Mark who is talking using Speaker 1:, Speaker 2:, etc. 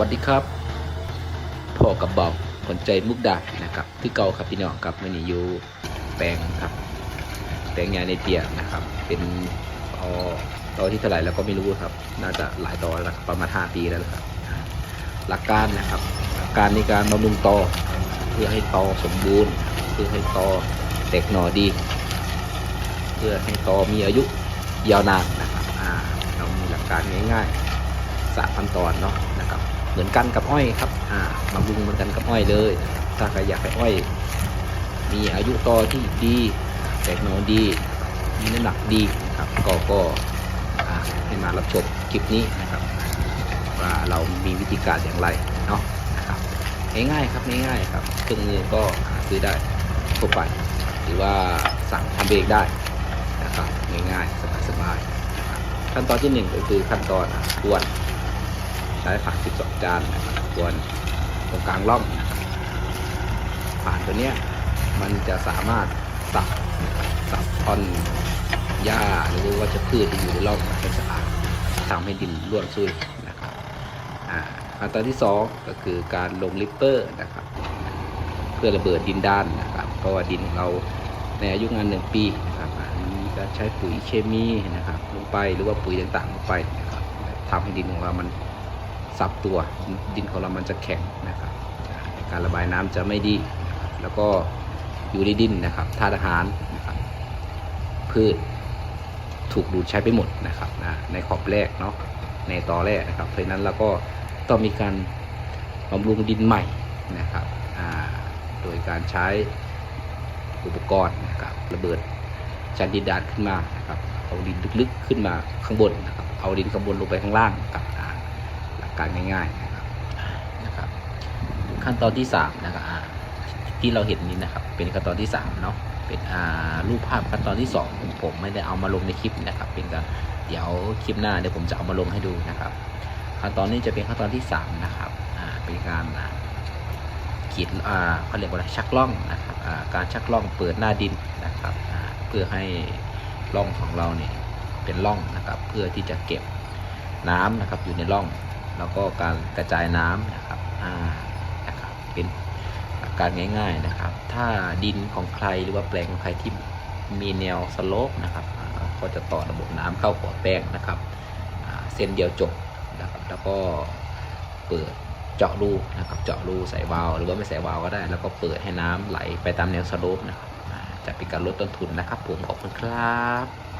Speaker 1: วัสดีครับพ่อกับเบาคนใจมุกดานะครับที่เก่าครับพี่น้องครับมื่อนี้อยู่แปลงครับ แปลงยาในเตียงนะครับ เป็นตอตอที่เท่าไหร่แล้วก็ไม่รู้ครับ น่าจะหลายตอแล้วประมาณ5ปีแล้วครับ หลักการนะครับ หลักการในการบำรุงตอเพื่อให้ตอสมบูรณ์ เพื่อให้ตอแตกหน่อดี เพื่อให้ตอมีอายุยาวนานนะครับเรามีหลักการง่ายๆสามขั้นตอนเนาะนะครับ เหมือนกันกับอ้อยครับอ่าบำรุงเหมือนกันกับอ้อยเลย ถ้าใครอยากให้อ้อย มีอายุต่อที่ดีแตกหนอดี มีน้ำหนักดีนะครับ ก็ก็ให้มารับชมคลิปนี้นะครับว่าเรามีวิธีการอย่างไรเนาะนะครับง่ายๆครับง่ายๆครับเครื่องมือก็หาซื้อได้ทั่วไป หรือว่าสั่งทำเองได้นะครับง่ายๆสบายๆขั้นตอนที่หนึ่งก็คือขั้นตอนอะกวน ใช้ผ่าน12จานนะครับกวนตรงกลางร่องนะครับผ่านตัวเนี้ยมันจะสามารถสับสับท่อนหญ้าหรือว่าจะพืชที่อยู่ในร่องให้สะอาดทำให้ดินร่วนซุยนะครับอ่าขั้นตอนที่สองก็คือการลงลิปเปอร์นะครับ เพื่อระเบิดดินด้านนะครับเพราะว่าดินเราในอายุงานหนึ่งปีนะครับอ่ามีการใช้ปุ๋ยเคมีนะครับ ลงไปหรือว่าปุ๋ยต่างๆลงไปนะครับทำให้ดินของเรามัน ซับตัวดินของเรามันจะแข็งนะครับการระบายน้ำจะไม่ดี แล้วก็อยู่ในดินนะครับธาตุอาหารนะครับพืชถูกดูดใช้ไปหมดนะครับนะในขอบแรกเนาะในตอแรกนะครับ เพราะนั้นเราก็ต้องมีการบำรุงดินใหม่นะครับโดยการใช้อุปกรณ์นะครับระเบิดชั้นดินดานขึ้นมานะครับเอาดินลึกๆขึ้นมาข้างบนนะครับเอาดินข้างบนลงไปข้างล่างกับ การง่ายๆนะครับนะครับ ขั้นตอนที่สามนะครับที่เราเห็นนี้นะครับ เป็นขั้นตอนที่สามเนาะเป็นรูปภาพขั้นตอนที่สองผมผมไม่ได้เอามาลงในคลิปนะครับ เป็นการเดี๋ยวคลิปหน้าเดี๋ยวผมจะเอามาลงให้ดูนะครับ ขั้นตอนนี้จะเป็นขั้นตอนที่สามนะครับเป็นการขีดเขาเรียกว่าชักล่องนะครับการชักล่องเปิดหน้าดินนะครับเพื่อให้ร่องของเราเนี่ยเป็นร่องนะครับ เพื่อที่จะเก็บน้ำนะครับอยู่ในร่อง แล้วก็การกระจายน้ำนะครับอ่านะครับเป็นหลักการง่าย ๆนะครับ ถ้าดินของใครหรือว่าแปลงของใครที่มีแนวสโลปนะครับก็จะต่อระบบน้ำเข้าหัวแป้งนะครับเส้นเดียวจบนะครับแล้วก็เปิดเจาะรูนะครับเจาะรูใส่วาล์วหรือว่าไม่ใส่วาล์วก็ได้ แล้วก็เปิดให้น้ำไหลไปตามแนวสโลปนะครับจะเป็นการลดต้นทุนนะครับผมขอบคุณครับ